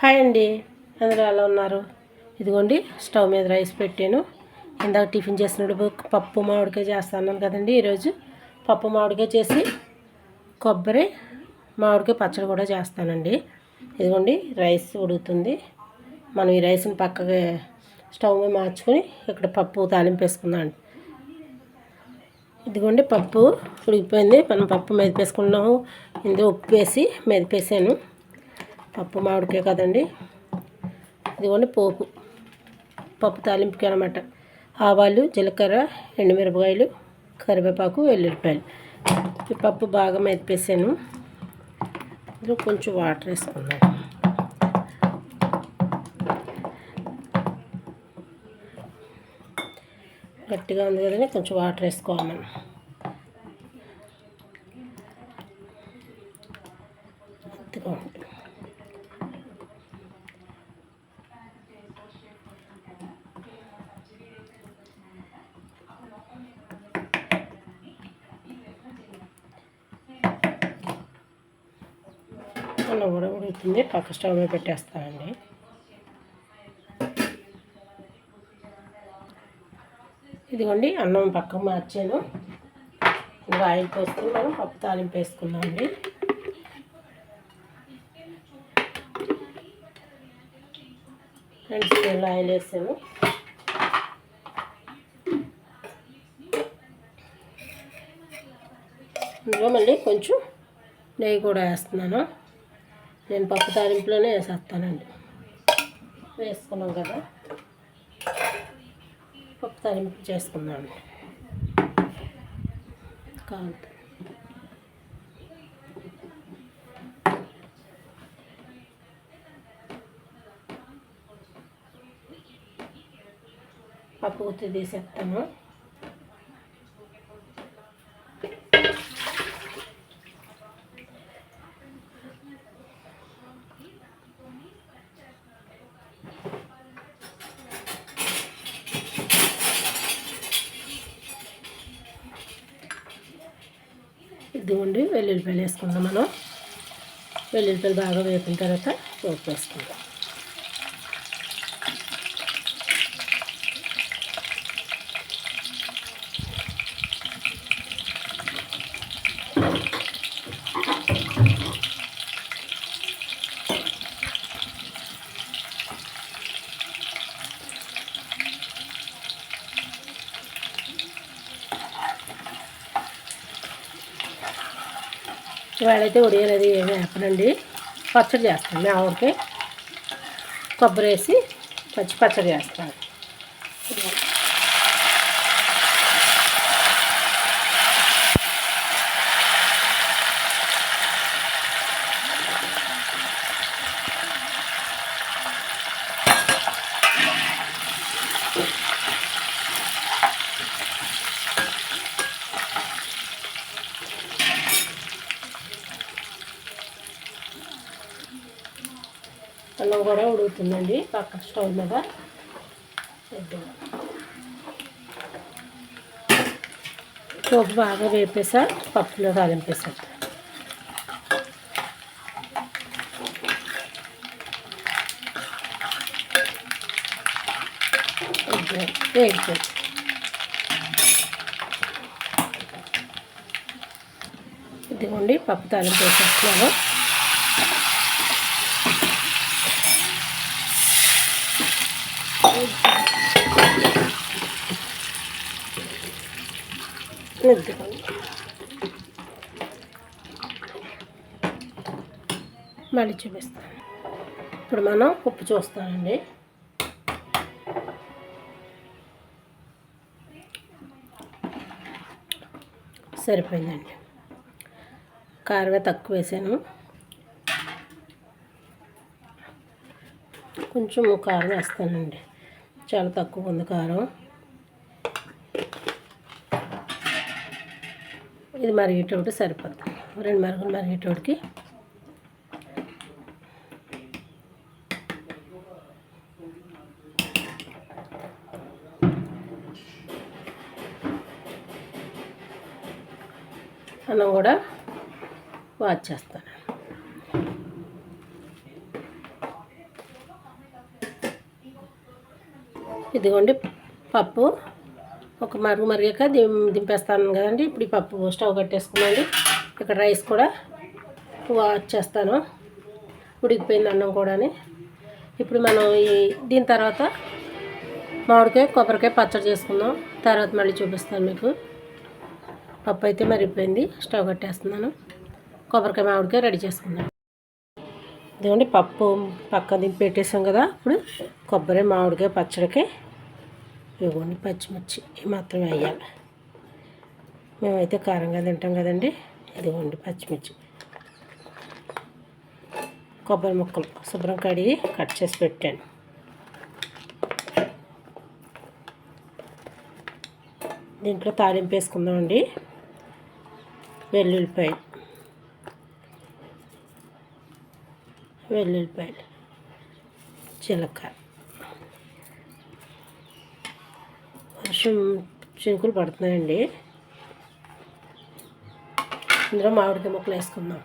Hi అండి. అందరూ ఎలా ఉన్నారు? ఇదిగోండి స్టవ్ మీద రైస్ పెట్టాను. ఇందాక టిఫిన్ చేసినప్పుడు పప్పు మామిడికాయ చేస్తాను కదండి ఈరోజు. పప్పు మామిడికాయ చేసి కొబ్బరి మామిడికాయ పచ్చడి కూడా చేస్తానండి. ఇదిగోండి రైస్ ఉడుకుతుంది. మనం ఈ రైస్ని పక్కగా స్టవ్ మీద మార్చుకొని ఇక్కడ పప్పు తాలింపు వేసుకుందాం ఇదిగోండి పప్పు ఉడికిపోయింది. మనం పప్పు మెదిపేసుకున్నాము. ఇందులో ఉప్పు వేసి మెదిపేసాను. పప్పు మామిడికాయ కదండి. ఇదిగోండి పోపు. పప్పు తాలింపుకి అనమాట. ఆవాలు జీలకర్ర ఎండుమిరపకాయలు కరివేపాకు వెల్లుల్లిపాయలు. ఈ పప్పు బాగా మెదిపేసాను. ఇందులో కొంచెం వాటర్ వేసుకున్నాను గట్టిగా ఉంది కదండి కొంచెం వాటర్ వేసుకోవాలి మనం. అన్నం కూడా ఉడుకుతుంది. పక్క స్టవ్ మీద పెట్టేస్తానండి ఇదిగోండి అన్నం పక్క మార్చాను. ఇంకా ఆయిల్ పోసుకుని మనం పప్పు తాలింపు వేసుకున్నామండి రెండు స్పూన్లు ఆయిల్ వేసాను ఇందులో మళ్ళీ కొంచెం నెయ్యి కూడా వేస్తున్నాను. నేను పప్పు తాలింపులోనే వేసేస్తానండి. వేసుకున్నాం కదా. పప్పు తాలింపు చేసుకున్నాను కాదు పప్పు గుత్తి తీసేస్తాను. వేసుకోండి వెల్లుల్లిపాయలు వేసుకుందాం మనం. వెల్లుల్లిపాయలు బాగా వేపిన తర్వాత పోపు వేసుకుందాం. ఇవాళైతే ఉడియాలు అది ఏమి వేపనండి. పచ్చడి చేస్తాను. మీ ఆవిడకి కొబ్బరి వేసి పచ్చి పచ్చడి చేస్తాను. అన్నం కూడా ఉడుకుతుందండి పక్క స్టవ్ మీద. పోపు బాగా వేపేసా పప్పులో తాలింపేసా. వేగిపోయి ఇదిగోండి పప్పు తాలింపు వేసేస్తున్నాను. మళ్ళీ చూపిస్తాను. ఇప్పుడు మనం ఉప్పు చూస్తామండి సరిపోయిందండి. కారమే తక్కువ వేసాను. కొంచెం కారం వేస్తానండి. చాలా తక్కువ ఉంది కారం. ఇది మరిగేటోడు సరిపోతుంది రెండు మరుగులు మరిగేటోడికి. అన్నం కూడా వాచ్ చేస్తాను ఇదిగోండి పప్పు. ఒక మరుగు మరిగాక దిం దింపేస్తాను కదండి. ఇప్పుడు ఈ పప్పు స్టవ్ కట్టేసుకున్నాండి ఇక్కడ రైస్ కూడా వాష్ చేస్తాను ఉడికిపోయింది అన్నం కూడా ఇప్పుడు మనం ఈ దీని తర్వాత మామిడికాయ కొబ్బరికాయ పచ్చడి చేసుకుందాం. తర్వాత మళ్ళీ చూపిస్తాను మీకు. పప్పు అయితే మరిగిపోయింది. స్టవ్ కట్టేస్తున్నాను. కొబ్బరికాయ మామిడికాయ రెడీ చేసుకుందాం. ఇదిగోండి పప్పు పక్క దింపి పెట్టేసాం కదా. ఇప్పుడు కొబ్బరి మామిడికాయ పచ్చడికి ఇదిగోండి పచ్చిమిర్చి. మాత్రమే మాత్రం వేయాలి. మేమైతే కారంగా తింటాం కదండి. ఇదిగోండి పచ్చిమిర్చి. కొబ్బరి ముక్కలు శుభ్రం కడిగి కట్ చేసి పెట్టాను. దీంట్లో తాలింపు వేసుకుందామండి. వెల్లుల్లిపాయలు వెల్లుల్లిపాయలు. జీలకర్ర. కొంచెం చినుకులు పడుతున్నాయండి. ఇందులో మామిడికాయ ముక్కలు వేసుకుందాం.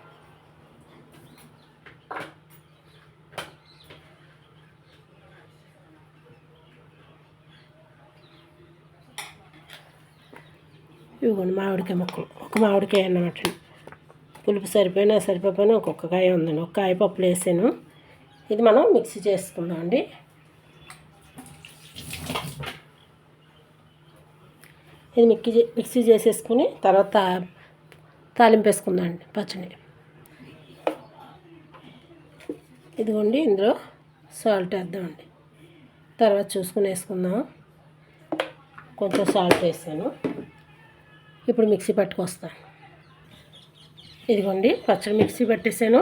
ఇవ్వండి మామిడికాయ ముక్కలు. ఒక మామిడికాయ అన్నమాట. పులుపు సరిపోయినా సరిపోయినా ఒక్కొక్క కాయ ఉందండి. ఒక కాయ పప్పులు వేసాను. ఇది మనం మిక్సీ చేసుకుందాం అండి ఇది మిక్సీ మిక్సీ చేసేసుకుని తర్వాత తాలింపు వేసుకుందామండి పచ్చడి. ఇదిగోండి ఇందులో సాల్ట్ వేద్దామండి. తర్వాత చూసుకుని వేసుకుందాం. కొంచెం సాల్ట్ వేసాను. ఇప్పుడు మిక్సీ పట్టుకొస్తాను. ఇదిగోండి పచ్చడి మిక్సీ పెట్టేసాను.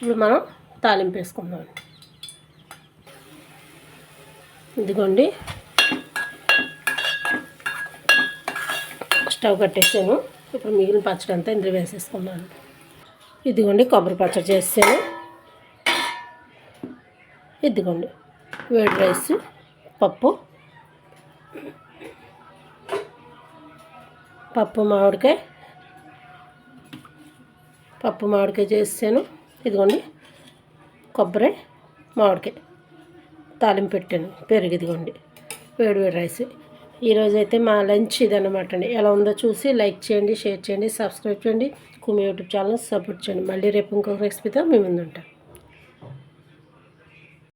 ఇప్పుడు మనం తాలింపు వేసుకుందాం ఇదిగోండి స్టవ్ కట్టేసాను. ఇప్పుడు మిగిలిన పచ్చడి అంతా ఇందులో వేసేసుకున్నాను. ఇదిగోండి కొబ్బరి పచ్చడి చేసాను ఇదిగోండి వేడి రైస్ పప్పు. పప్పు మామిడికాయ. పప్పు మామిడికాయ చేసాను ఇదిగోండి కొబ్బరి మామిడికాయ. తాలింపు పెట్టాను పెరుగు ఇదిగోండి. వేడి వేడి రైస్. ఈరోజు అయితే మా లంచ్ ఇదనమాట అండి. ఎలా ఉందో చూసి లైక్ చేయండి షేర్ చేయండి సబ్స్క్రైబ్ చేయండి. కుమి యూట్యూబ్ ఛానల్ సపోర్ట్ చేయండి. మళ్ళీ రేపు ఇంకొక రెసిపీతో మీ ముందు